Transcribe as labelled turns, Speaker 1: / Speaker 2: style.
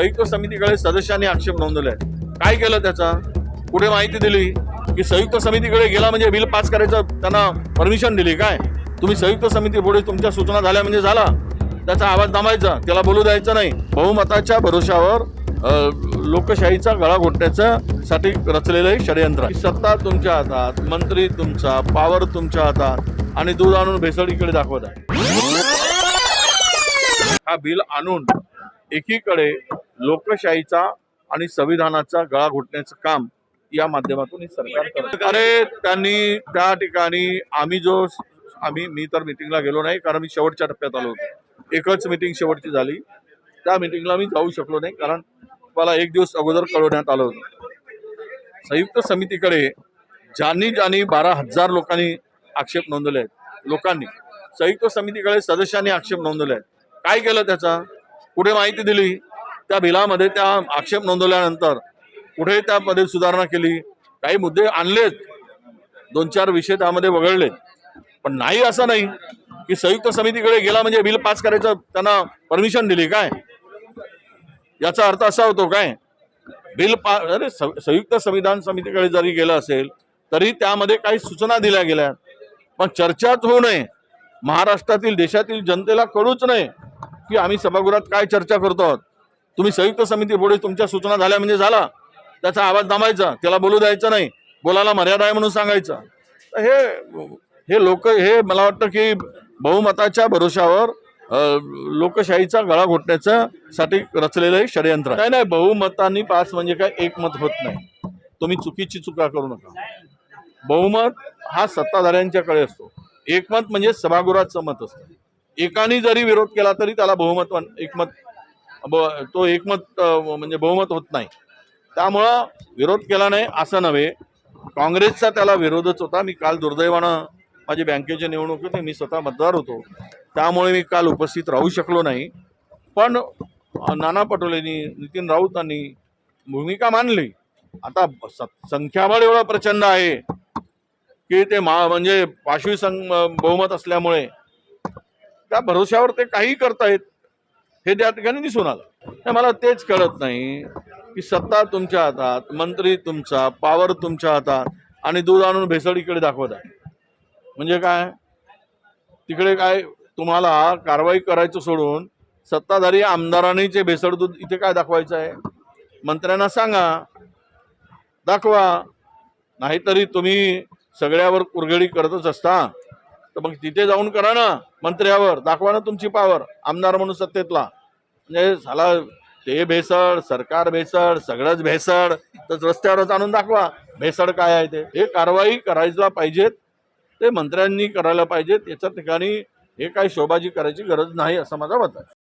Speaker 1: संयुक्त समितीकडे सदस्यांनी आक्षेप नोंदवलाय काय केलं त्याचा? कुठे माहिती दिली? की संयुक्त समितीकडे गेला म्हणजे बिल पास करायचं त्यांना परमिशन दिली काय? तुम्ही संयुक्त समिती पुढे तुमच्या सूचना झाल्या म्हणजे झाला. त्याचा आवाज दाबायचा त्याला बोलू द्यायचं नाही. बहुमताच्या भरोशावर लोकशाहीचा गळा घोटण्याचं साठी रचलेलं हे षडयंत्र सत्ता तुमच्या हातात मंत्री तुमचा पावर तुमच्या हातात आणि दूध आणून भेसळीकडे दाखवत आहे. हा बिल आणून एकीकडे लोकशाहीचा आणि संविधानाचा गळा घोटण्याचं काम या माध्यमातून हे सरकार करत अरे त्यांनी त्या ठिकाणी आम्ही जो आम्ही मी तर मिटिंगला गेलो नाही कारण मी शेवटच्या टप्प्यात आलो होतो. एकच मिटिंग शेवटची झाली. त्या मिटिंगला मी जाऊ शकलो नाही कारण मला एक दिवस अगोदर कळवण्यात आलं होतं. संयुक्त समितीकडे ज्यांनी ज्यांनी बारा हजार लोकांनी आक्षेप नोंदवले आहेत लोकांनी संयुक्त समितीकडे सदस्यांनी आक्षेप नोंदवले आहेत. काय केलं त्याचा? कुठे माहिती दिली. त्या बिलामध्ये त्या आक्षेप नोंदवल्यानंतर कुठे त्यामध्ये सुधारणा केली? काही मुद्दे आणलेत. दोन चार विषय त्यामध्ये वगळलेत. पण नाही असं नाही की संयुक्त समितीकडे गेला म्हणजे बिल पास करायचं त्यांना परमिशन दिली काय? याचा अर्थ असा होतो काय? बिल पा अरे संयुक्त संविधान समितीकडे जरी गेलं असेल तरी त्यामध्ये काही सूचना दिल्या गेल्या पण चर्चाच होऊ नये. महाराष्ट्रातील देशातील जनतेला कळूच नये की आम्ही सभागृहात काय चर्चा करतो आहोत. तुम्ही संयुक्त समिती पुढे तुमच्या सूचना झाल्या म्हणजे झाला. त्याचा आवाज दाबायचा त्याला बोलू द्यायचं नाही. बोलायला मर्यादा आहे म्हणून सांगायचं. हे हे लोक हे मला वाटतं की बहुमताच्या भरोशावर लोकशाहीचा गळा घोटण्याचं साठी रचलेलं हे षडयंत्र नाही नाही बहुमतांनी पास म्हणजे काय एकमत होत नाही. तुम्ही चुकीची चुका करू नका. बहुमत हा सत्ताधाऱ्यांच्याकडे असतो. एकमत म्हणजे सभागृहाचं मत असतं. एकाने जरी विरोध केला तरी त्याला बहुमत एकमत तो एकमत म्हणजे बहुमत होत नाही. त्यामुळं विरोध केला नाही असं नव्हे. काँग्रेसचा त्याला विरोधच होता. मी काल दुर्दैवानं माझी बँकेच्या निवडणुकीत मी स्वतः मतदार होतो. त्यामुळे मी काल उपस्थित राहू शकलो नाही. पण नाना पटोलेंनी नितीन राऊतांनी भूमिका मांडली. आता स- संख्याबळ एवढं प्रचंड आहे की ते मा म्हणजे पाशवी सं बहुमत असल्यामुळे त्या भरोश्यावर ते काही करतायत. हे त्या ठिकाणी दिसून आलं. मला तेच कळत नाही की सत्ता तुमच्या हातात मंत्री तुमचा पावर तुमच्या हातात आणि दूध आणून भेसळीकडे दाखवत आहे. म्हणजे काय? तिकडे काय तुम्हाला कारवाई करायचं सोडून सत्ताधारी आमदारांनीचे भेसळ दूध इथे काय दाखवायचं आहे? मंत्र्यांना सांगा. दाखवा. नाहीतरी तुम्ही सगळ्यावर कुरघडी करतच असता. तर मग तिथे जाऊन करा ना मंत्र्यावर. दाखवा ना तुमची पावर आमदार म्हणून सत्तेतला. म्हणजे झाला ते भेसळ सरकार भेसळ सगळंच भेसळ तर रस्त्यावरच आणून दाखवा. भेसळ काय आहे ते? हे कारवाई करायला पाहिजेत. ते मंत्र्यांनी करायला पाहिजेत. याच्या ठिकाणी हे काही शोभाजी करायची गरज नाही असं माझा मत आहे.